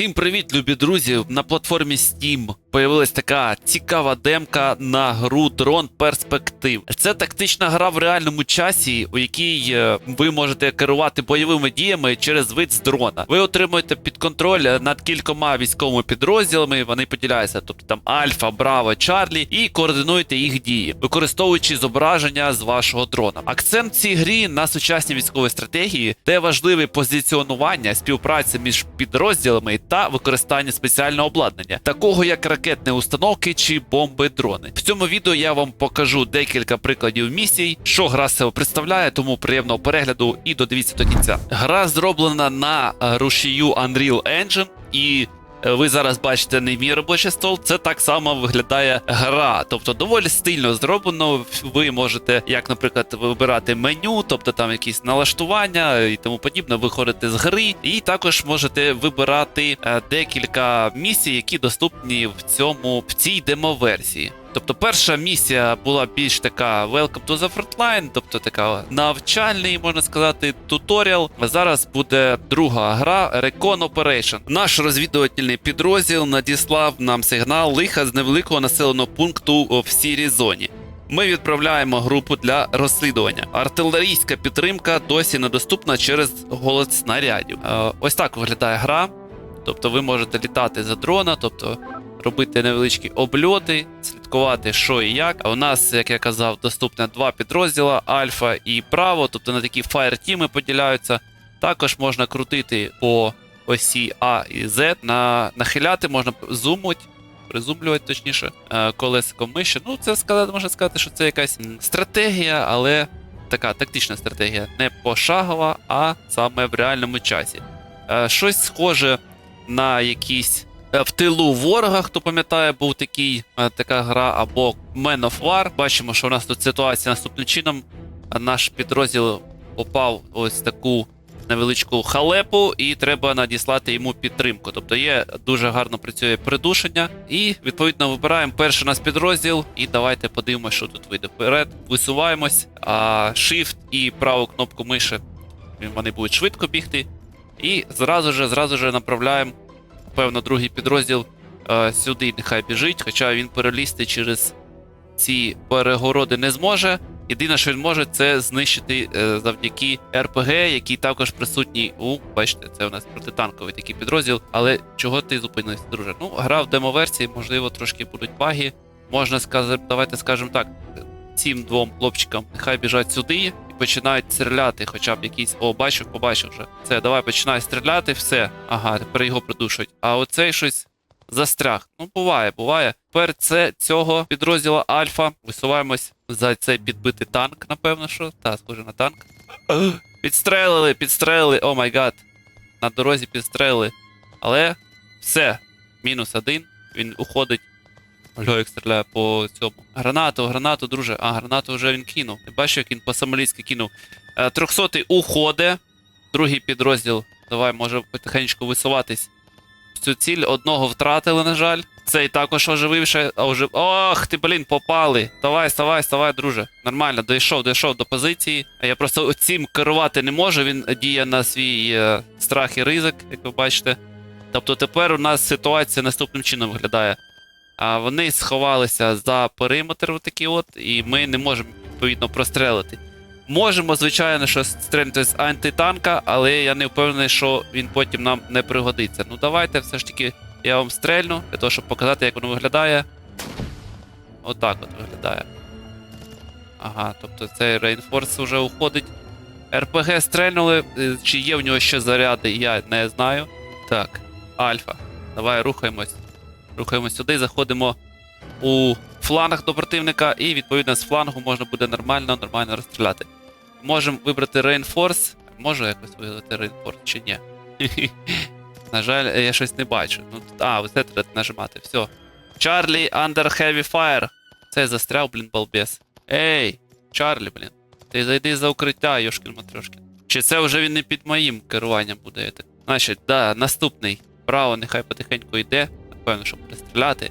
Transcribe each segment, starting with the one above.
Всім привіт, любі друзі! На платформі Steam появилась така цікава демка на гру Дрон Перспектив. Це тактична гра в реальному часі, у якій е, ви можете керувати бойовими діями через вид з дрона. Ви отримуєте під контроль над кількома військовими підрозділами. Вони поділяються, тобто там Альфа, Браво, Чарлі, і координуєте їх дії, використовуючи зображення з вашого дрона. Акцент цій грі на сучасній військовій стратегії, де важливе позиціонування, співпраця між підрозділами та використання спеціального обладнання, такого як ракетні установки чи бомби-дрони. В цьому відео я вам покажу декілька прикладів місій, що гра себе представляє, тому приємного перегляду і додивіться до кінця. Гра зроблена на рушію Unreal Engine і. Ви зараз бачите не мій робочий стол, це так само виглядає гра. Тобто доволі стильно зроблено. Ви можете, як, наприклад, вибирати меню, тобто там якісь налаштування і тому подібне, виходити з гри, і також можете вибирати е, декілька місій, які доступні в цьому в цій демо-версії. Тобто, перша місія була більш така Welcome to the Frontline, тобто така навчальний, можна сказати, туторіал. Зараз буде друга гра Recon Operation. Наш розвідувальний підрозділ надіслав нам сигнал лиха з невеликого населеного пункту в сірій зоні. Ми відправляємо групу для розслідування. Артилерійська підтримка досі недоступна через голод снарядів. Е, ось так виглядає гра. Тобто ви можете літати за дрона, тобто робити невеличкі обльоти, слідкувати, що і як. А у нас, як я казав, доступне два підрозділа: Альфа і Право, тобто на такі фаєр-тіми поділяються. Також можна крутити по осі А і З. На, нахиляти можна зумувати, призумлювати точніше, е, колесиком миші. Ну, це сказати, можна сказати, що це якась стратегія, але така тактична стратегія. Не пошагова, а саме в реальному часі. Е, Щось схоже на якісь в тилу ворога, хто пам'ятає, був такий, е, така гра, або Man of War. Бачимо, що у нас тут ситуація наступним чином. Е, Наш підрозділ попав ось таку невеличку халепу, і треба надіслати йому підтримку. Тобто є дуже гарно працює придушення. І відповідно вибираємо перший у нас підрозділ. І давайте подивимося, що тут вийде вперед. Висуваємось, а Shift і праву кнопку миші вони будуть швидко бігти. І зразу же, зразу же направляємо, певно, другий підрозділ е, сюди, нехай біжить, хоча він перелізти через ці перегороди не зможе. Єдине, що він може, це знищити е, завдяки РПГ, який також присутній у. Бачите, це у нас протитанковий такий підрозділ. Але чого ти зупинився, друже? Ну, гра в демо-версії, можливо, трошки будуть баги. Можна сказати, давайте скажемо так: цим двом хлопчикам нехай біжать сюди починають стріляти, хоча б якийсь. О, бачив, побачив вже. Це, давай починай стріляти, все. Ага, тепер його придушують. А оцей щось застряг. Ну, буває, буває. Тепер це цього підрозділу Альфа. Висуваємось за цей підбитий танк, напевно, що. Та, схоже на танк. Підстрелили, підстрелили, о май гад. На дорозі підстрелили. Але все. Мінус один. Він уходить. Альо, як стріляє по цьому. Гранату, гранату, друже. А, гранату вже він кинув. Ти бачиш, як він по-самоліцьки кинув. Е, Трьохсотий уходить. Другий підрозділ. Давай, може потихеньку висуватись. Цю ціль одного втратили, на жаль. Цей також ожививши, а ожив. Ох, ти, блін, попали. Давай, вставай, вставай, друже. Нормально, дійшов, дійшов до позиції. А я просто цим керувати не можу. Він діє на свій е, страх і ризик, як ви бачите. Тобто тепер у нас ситуація наступним чином виглядає. Вони сховалися за периметр, отакі от, і ми не можемо відповідно прострелити. Можемо, звичайно, що стрельнути з антитанка, але я не впевнений, що він потім нам не пригодиться. Ну давайте все ж таки я вам стрельну, для того, щоб показати, як воно виглядає. Отак от виглядає. Ага, тобто цей рейнфорс вже уходить. РПГ стрельнули, е, чи є в нього ще заряди, я не знаю. Так, Альфа. Давай рухаємось. Рухаємось сюди, заходимо у фланг до противника, і відповідно з флангу можна буде нормально, нормально розстріляти. Можемо вибрати Reinforce. Можу якось вибрати Reinforce чи ні? На жаль, я щось не бачу. Ну, тут- а, ось треба нажимати. Все. Чарлі under heavy fire. Це застряв, блін, балбес. Ей, Чарлі, блін. Ти зайди за укриття, Йошкін Матрошкін. Чи це вже він не під моїм керуванням буде? Значить, да, наступний. Право, нехай потихеньку йде. Напевно, щоб пристріляти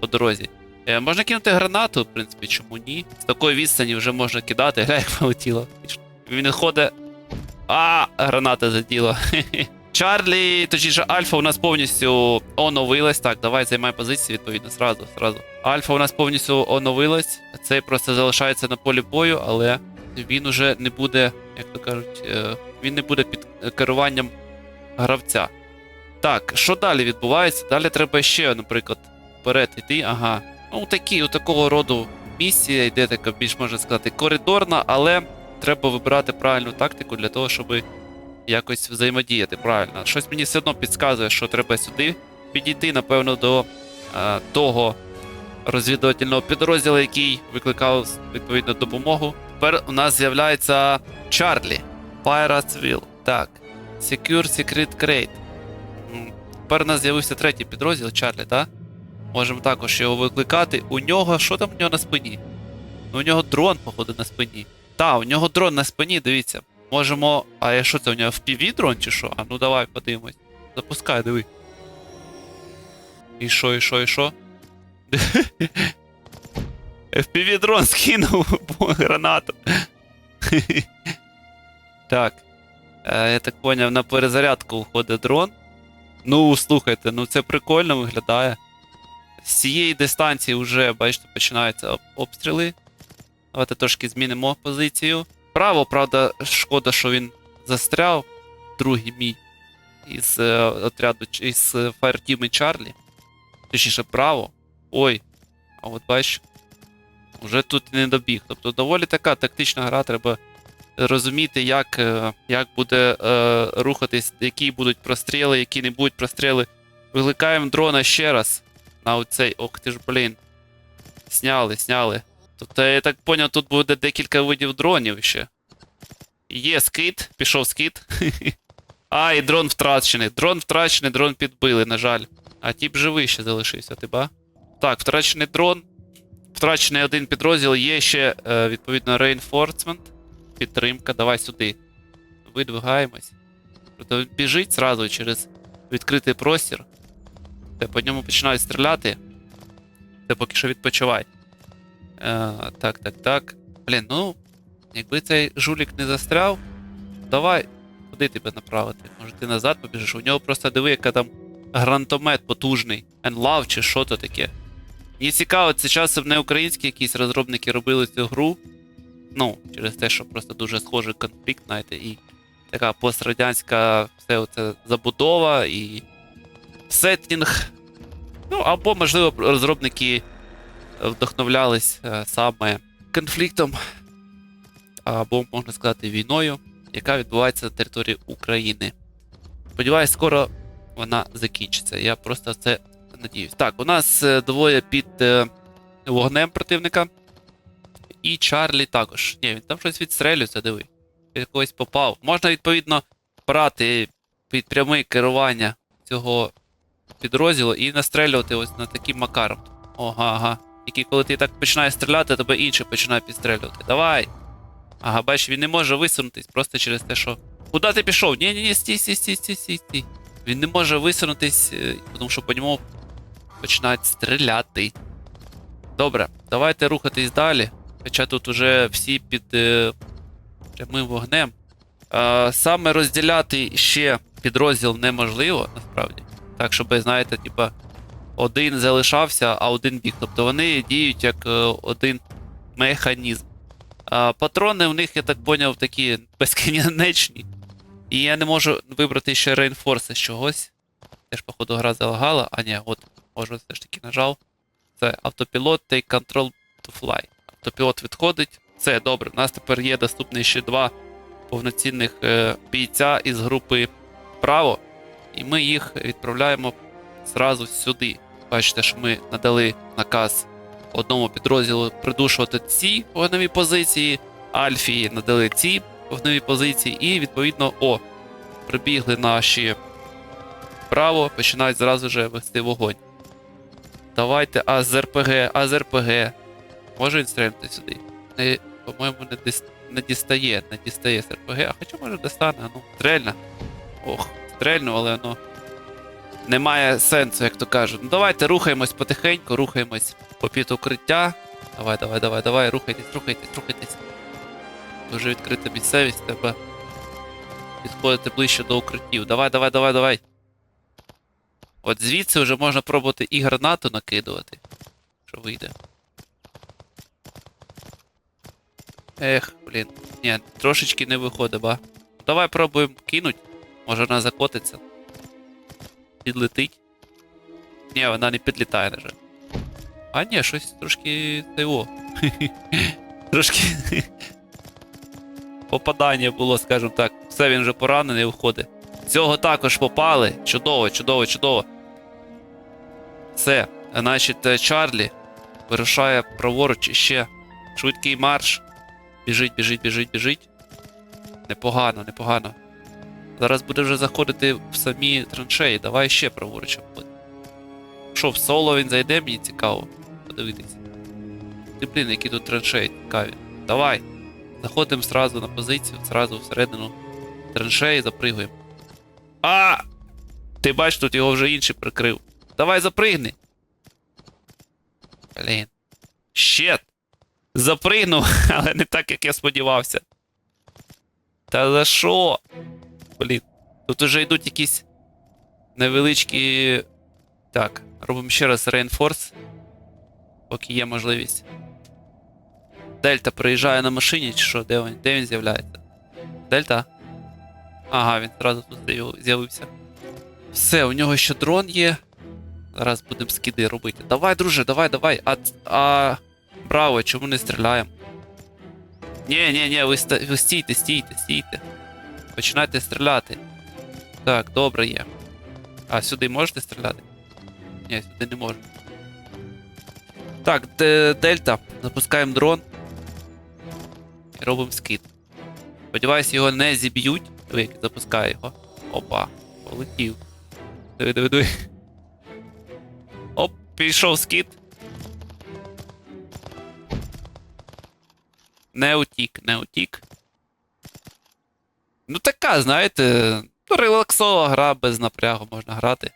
по дорозі. Е, можна кинути гранату, в принципі, чому ні? З такої відстані вже можна кидати. Гля, як полетіло. Він ходить. А, граната заділа. Чарлі, точніше, Альфа у нас повністю оновилась. Так, давай займай позицію, відповідно, зразу, зразу. Альфа у нас повністю оновилась. Цей просто залишається на полі бою, але він уже не буде, як то кажуть, е, він не буде під керуванням гравця. Так, що далі відбувається? Далі треба ще, наприклад, вперед йти. Ага. Ну, такі, у такого роду місія йде така, більш можна сказати, коридорна, але треба вибирати правильну тактику для того, щоб якось взаємодіяти правильно. Щось мені все одно підказує, що треба сюди підійти, напевно, до е, того розвідувального підрозділу, який викликав відповідну допомогу. Тепер у нас з'являється Чарлі. Pirates Will. Так. Secure Secret Crate. Тепер у нас з'явився третій підрозділ Чарлі, так? Можемо також його викликати. У нього. Що там у нього на спині? Ну, у нього дрон, походу, на спині. Так, у нього дрон на спині, дивіться. Можемо. А я що це у нього FPV дрон чи що? А ну давай подивимось. Запускай, диви. І що, і що, і що? FPV дрон скинув гранату. так. Е, я так поняв, на перезарядку входить дрон. Ну, слухайте, ну це прикольно виглядає. З цієї дистанції вже, бачите, починаються обстріли. Давайте трошки змінимо позицію. Право, правда, шкода, що він застряв. Другий мій із е, отряду із е, фаєртіми Чарлі. Точніше, право. Ой. А от бачиш, вже тут не добіг. Тобто доволі така тактична гра, треба розуміти, як, е, як буде е, рухатись, які будуть простріли, які не будуть простріли. Викликаємо дрона ще раз на оцей. Ох ти ж, блін. Сняли, сняли. Тобто, я так поняв, тут буде декілька видів дронів ще. Є скид, пішов скид. а, і дрон втрачений. Дрон втрачений, дрон підбили, на жаль. А тіп живий ще залишився, ти ба? Так, втрачений дрон. Втрачений один підрозділ, є ще, е, відповідно, reinforcement. Підтримка, давай сюди. Видвигаємось. Тобто біжить зразу через відкритий простір. Де по ньому починають стріляти. Ти поки що відпочивай. Е, так, так, так. Блін, ну. Якби цей жулік не застряв, давай. Куди тебе направити? Може ти назад побіжиш? У нього просто диви, яка там гранатомет потужний. Enlove чи що то таке. Мені цікаво, це часом не українські якісь розробники робили цю гру. Ну, через те, що просто дуже схожий конфлікт, знаєте, і така пострадянська все оце забудова і сеттінг. Ну, або, можливо, розробники вдохновлялись е, саме конфліктом, або, можна сказати, війною, яка відбувається на території України. Сподіваюсь, скоро вона закінчиться. Я просто це надіюсь. Так, у нас е, двоє під е, вогнем противника. І Чарлі також. Ні, він там щось відстрелюється, диви. Він когось попав. Можна, відповідно, брати під пряме керування цього підрозділу і настрелювати ось на таким макаром. Ага, ага. Тільки коли ти так починаєш стріляти, тебе інший починає підстрелювати. Давай. Ага, бачиш, він не може висунутись просто через те, що. Куди ти пішов? Ні, ні, ні, стій, стій, стій, стій, стій, стій. Він не може висунутись, е, тому що по ньому починають стріляти. Добре, давайте рухатись далі. Хоча тут уже всі під е, прямим вогнем. Е, саме розділяти ще підрозділ неможливо, насправді. Так, щоб, знаєте, типа, один залишався, а один біг. Тобто вони діють як е, один механізм. А, патрони у них, я так поняв, такі безкінечні. І я не можу вибрати ще реінфорси з чогось. Теж, походу, гра залагала. А ні, от, можу все ж таки нажав. Це автопілот Take Control to Fly. Автопілот відходить. Все, добре. У нас тепер є доступні ще два повноцінних е, бійця із групи право. І ми їх відправляємо зразу сюди. Бачите, що ми надали наказ одному підрозділу придушувати ці вогневі позиції, Альфі надали ці вогневі позиції, і відповідно, о, прибігли наші право, починають зразу же вести вогонь. Давайте А з РПГ, А з РПГ. Може він стрельнути сюди? Не, по-моєму, не, дис... не дістає, не дістає з РПГ, а хоча може достане, ну, стрельна. Ох, стрельну, але ну. Немає сенсу, як то кажуть. Ну давайте рухаємось потихеньку, рухаємось по під укриття. Давай, давай, давай, давай, рухайтесь, рухайтесь, рухайтесь. Дуже відкрита місцевість, треба підходити ближче до укриттів. Давай, давай, давай, давай. От звідси вже можна пробувати і гранату накидувати. Що вийде. Ех, блін. Ні, трошечки не виходить, ба. Давай пробуємо кинуть. Може вона закотиться. Підлетить. Ні, вона не підлітає, на жаль. А ні, щось трошки того. трошки. Попадання було, скажімо так. Все, він вже поранений виходить. Цього також попали. Чудово, чудово, чудово. Все. Значить, е, Чарлі вирушає праворуч ще. Швидкий марш. Біжить, біжить, біжить, біжить. Непогано, непогано. Зараз буде вже заходити в самі траншеї. Давай ще праворуч обходимо. Що, в соло він зайде, мені цікаво. Подивитися. Ти, блін, які тут траншеї цікаві. Давай. Заходимо сразу на позицію, сразу всередину траншеї запригуємо. А! Ти бач, тут його вже інший прикрив. Давай запригни. Блін. Щет. Запригнув, але не так, як я сподівався. Та за що? Блін. Тут уже йдуть якісь невеличкі. Так, робимо ще раз reinforce. Поки є можливість. Дельта приїжджає на машині, чи що? Де він? Де він з'являється? Дельта? Ага, він одразу тут з'явився. Все, у нього ще дрон є. Зараз будемо скиди робити. Давай, друже, давай, давай. А. а... Браво, чому не стріляємо? Ні, ні, ні, ви, ви стійте, стійте, стійте. Починайте стріляти. Так, добре є. А, сюди можете стріляти? Ні, сюди не можна. Так, де- Дельта, запускаємо дрон. І робимо скид. Сподіваюсь, його не зіб'ють. Диви, як запускає його. Опа, полетів. Диви, диви, диви. Оп, пішов скид. Не утік, не утік. Ну така, знаєте, ну, релаксова гра без напрягу можна грати.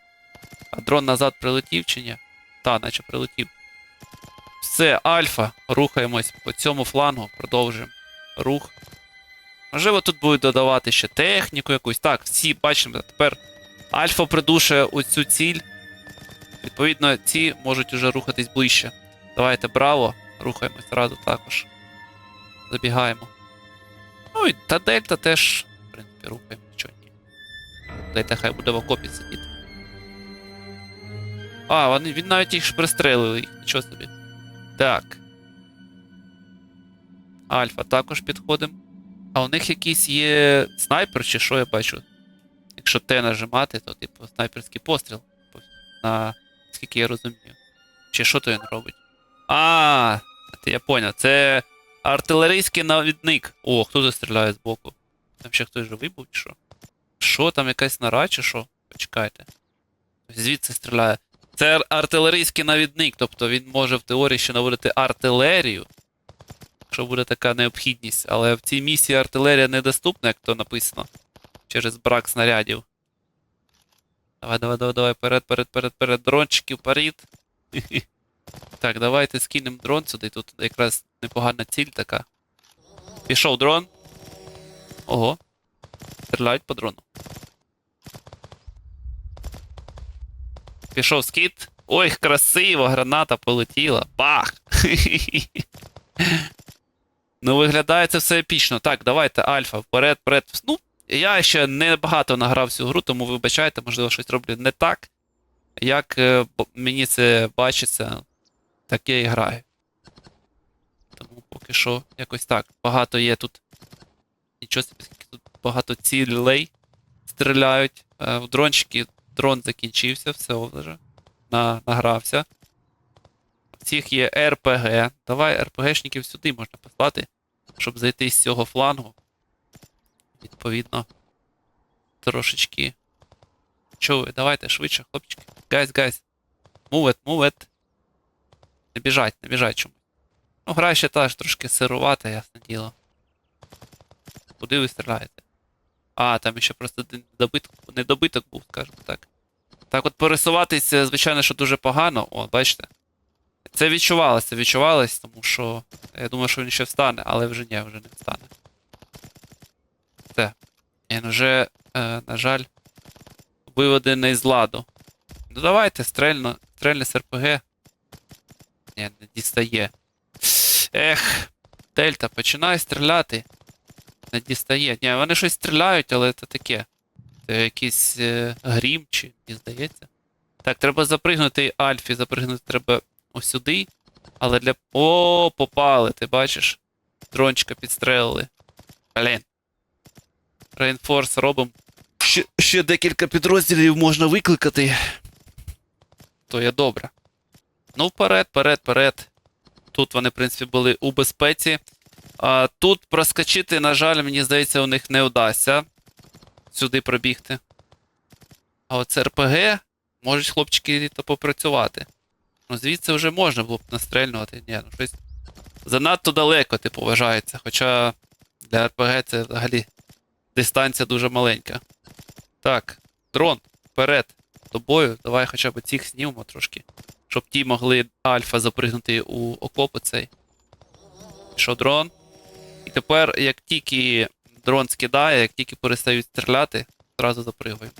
А дрон назад прилетів чи ні? Та, наче прилетів. Все, альфа. Рухаємось по цьому флангу, продовжуємо рух. Можливо, тут будуть додавати ще техніку якусь. Так, всі бачимо, тепер альфа придушує оцю ціль. Відповідно, ці можуть уже рухатись ближче. Давайте, браво. Рухаємось одразу також. Забігаємо. Ну і та дельта теж, в принципі, рухаємо, нічого ні. Дельта хай буде в окопі сидіти. А, вони, він навіть їх ж пристрелили, їх, нічого собі. Так. Альфа також підходимо. А у них якийсь є снайпер, чи що я бачу? Якщо Т нажимати, то типу снайперський постріл. На скільки я розумію. Чи що то він робить? А, я поняв. Це артилерійський навідник. О, хто тут стріляє збоку? Там ще хтось живий був, чи що? Що, там якась нора, чи що? Почекайте. Звідси стріляє. Це артилерійський навідник, тобто він може в теорії ще наводити артилерію, якщо буде така необхідність. Але в цій місії артилерія недоступна, як то написано. Через брак снарядів. Давай, давай, давай, давай, перед, перед, перед, перед, дрончики вперед. Так, давайте скинемо дрон сюди. Тут якраз непогана ціль така. Пішов дрон. Ого. Стріляють по дрону. Пішов скіт. Ой, красиво, граната полетіла. Бах! ну, виглядає це все епічно. Так, давайте, Альфа, вперед, вперед. Ну, я ще не багато награв цю гру, тому вибачайте, можливо, щось роблю не так. Як е, мені це бачиться, так я і граю. Тому поки що якось так. Багато є тут. Нічого собі, тут багато цілей стріляють. Е, В дрончики дрон закінчився, все вже. На, награвся. У цих є РПГ. Давай РПГшників сюди можна послати, щоб зайти з цього флангу. Відповідно. Трошечки. Чо ви? Давайте швидше, хлопчики. Гайз, гайз. Move it, move it. Не біжать, не біжать чомусь. Ну, гра ще теж трошки сирувата, ясне діло. Куди ви стріляєте? А, там ще просто один добиток, недобиток був, скажімо так. Так от пересуватися, звичайно, що дуже погано. О, бачите? Це відчувалося, відчувалось, тому що я думаю, що він ще встане, але вже ні, вже не встане. Все. Він вже, е, на жаль, виведений з ладу. Ну давайте, стрельно, стрельне з РПГ. Ні, не дістає. Ех, Дельта, починай стріляти. Не дістає. Ні, вони щось стріляють, але це таке. Це якийсь е, грім, чи мені здається. Так, треба запригнути Альфі, запригнути треба ось сюди. Але для. О, попали, ти бачиш? Дрончика підстрелили. Блін. Рейнфорс робимо. Ще, ще декілька підрозділів можна викликати. То є добре. Ну, вперед, вперед, вперед. Тут вони, в принципі, були у безпеці. А, тут проскочити, на жаль, мені здається, у них не вдасться сюди пробігти. А з РПГ можуть хлопчики то попрацювати. Ну, звідси вже можна було б настрельнувати. Ні, ну щось занадто далеко, типу, вважається. Хоча для РПГ це взагалі дистанція дуже маленька. Так, дрон, вперед, до бою. Давай хоча б цих знімемо трошки. Щоб ті могли альфа запригнути у окопи цей. Що дрон? І тепер, як тільки дрон скидає, як тільки перестають стріляти, одразу запригуємо.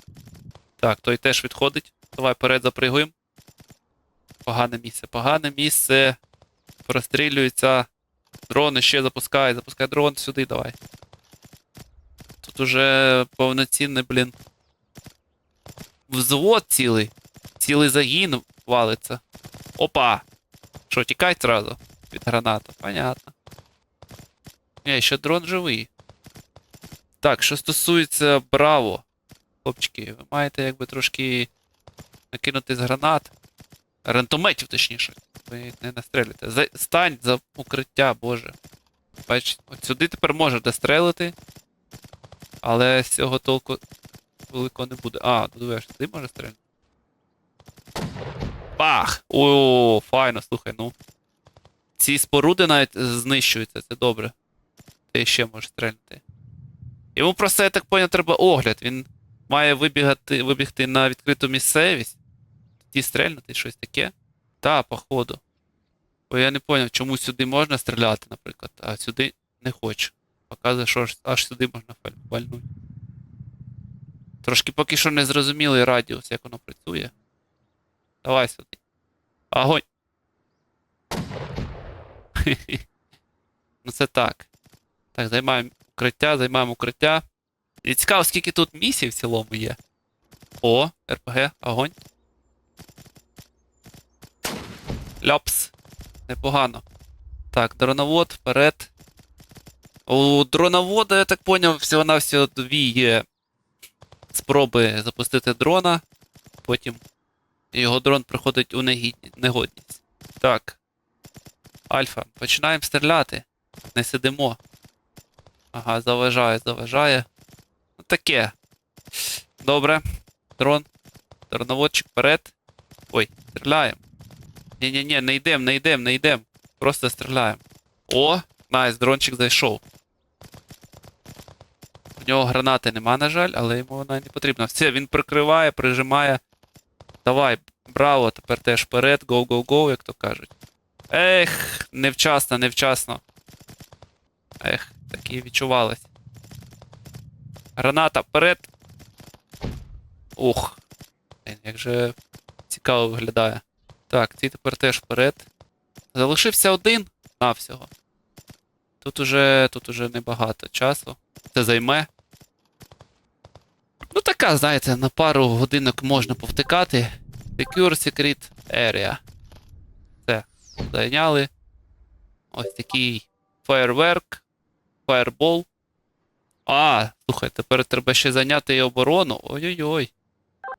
Так, той теж відходить. Давай вперед запригуємо. Погане місце, погане місце. Прострілюється. Дрони ще запускай, запускай дрон сюди, давай. Тут уже повноцінний, блін. Взвод цілий. Цілий загін валиться. Опа! Що, тікай зразу від граната? Понятно. Ні, ще дрон живий. Так, що стосується Браво. Хлопчики, ви маєте якби трошки накинути з гранат. Рентометів, точніше. Ви не настрелюєте. За... Стань за укриття, боже. Бач, от сюди тепер може дострелити. Але з цього толку великого не буде. А, додуєш, сюди може стрельнути. Бах! О, файно, слухай, ну. Ці споруди навіть знищуються, це добре. Ти ще можеш стрельнути. Йому просто, я так поняв, треба огляд. Він має вибігати, вибігти на відкриту місцевість. Тоді стрельнути щось таке. Та, походу. Бо я не поняв, чому сюди можна стріляти, наприклад, а сюди не хочу. Показує, що аж, аж сюди можна фаль- Трошки поки що не зрозумілий радіус, як воно працює. Давай сюди. Огонь! ну це так. Так, займаємо укриття, займаємо укриття. І цікаво, скільки тут місій в цілому є. О, РПГ, огонь. Ляпс. Непогано. Так, дроновод, вперед. У дроновода, я так поняв, всього-навсього дві є спроби запустити дрона. Потім його дрон приходить у негідні- негодність. Так. Альфа, починаємо стріляти. Не сидимо. Ага, заважає, заважає. Ну таке. Добре. Дрон. Дроноводчик вперед. Ой, стріляємо. Ні-ні-ні, не йдем, не йдем, не йдем. Просто стріляємо. О, найс, дрончик зайшов. В нього гранати нема, на жаль, але йому вона не потрібна. Все, він прикриває, прижимає. Давай, браво, тепер теж вперед, go-go-go, як то кажуть. Ех, невчасно, невчасно. Ех, такі відчувалось. Граната вперед. Ух. Як же цікаво виглядає. Так, ці тепер теж вперед. Залишився один навсього. Тут уже, тут уже небагато часу. Це займе. Ну, така, знаєте, на пару годинок можна повтикати. Secure Secret Area. Все. Зайняли. Ось такий фаєрверк. Fireball. А, слухай, тепер треба ще зайняти і оборону. Ой-ой-ой.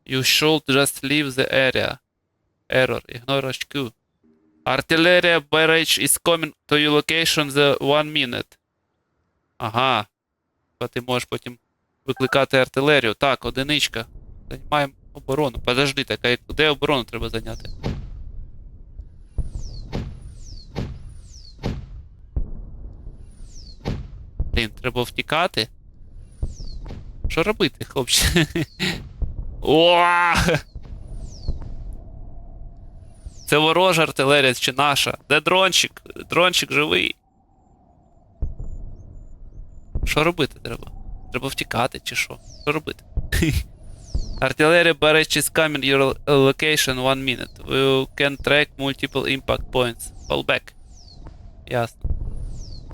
You should just leave the area. Error. Ignore HQ. Artillery barrage is coming to your location the one minute. Ага. Ти можеш потім викликати артилерію. Так, одиничка. Займаємо оборону. Подожди, так, а де оборону треба зайняти? Блін, треба втікати. Що робити, хлопці? О! Це ворожа артилерія чи наша? Де дрончик? Дрончик живий. Що робити треба? Треба втікати, чи що? Що робити? Artillery barrage is coming your location one minute. You can track multiple impact points. Fall back. Ясно.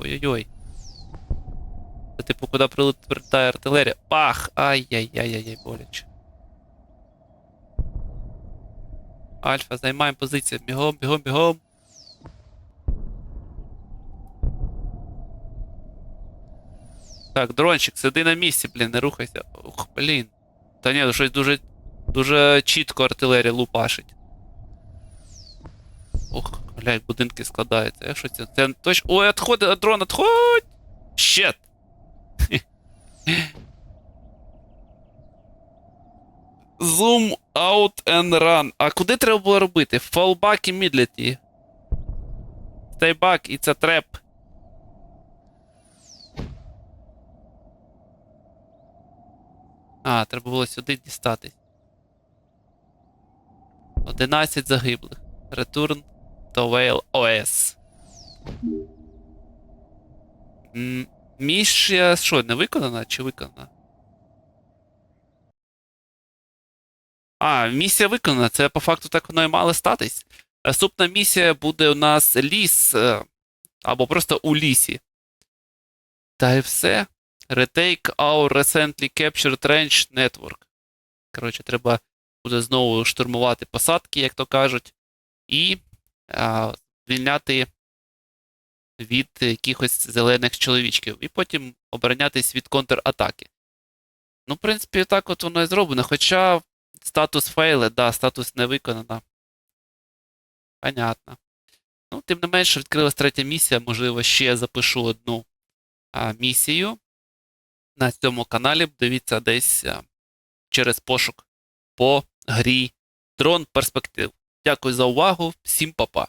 Ой-ой-ой. Це типу, куди прилітає артилерія. Пах! Ай-яй-яй-яй, боляче. Альфа, займаємо позицію. Бігом, бігом, бігом. Так, дрончик, сиди на місці, блін, не рухайся. Ух, блін. Та ні, щось дуже. Дуже чітко артилерія лупашить. Ох, як будинки складаються. Я що це? Це точно. Ой, отходи, дрон, отходь! Щет! Zoom out and run. А куди треба було робити? Fall back immediately. Stay back, it's a trap. А, треба було сюди дістатись. 11 загиблих. Return to Whale OS. Місія що, не виконана чи виконана? А, місія виконана. Це по факту так воно і мало статись. Наступна місія буде у нас ліс. е, Або просто у лісі. Та й все. Retake our recently captured range network. Коротше, треба буде знову штурмувати посадки, як то кажуть, і а, звільняти від якихось зелених чоловічків, і потім оборонятись від контратаки. Ну, в принципі, так от воно і зроблено. Хоча статус фейли, да, статус не виконано. Понятно. Ну, тим не менше, відкрилась третя місія. Можливо, ще запишу одну а, місію на цьому каналі. Дивіться десь через пошук по грі Трон Перспектив. Дякую за увагу, всім па-па.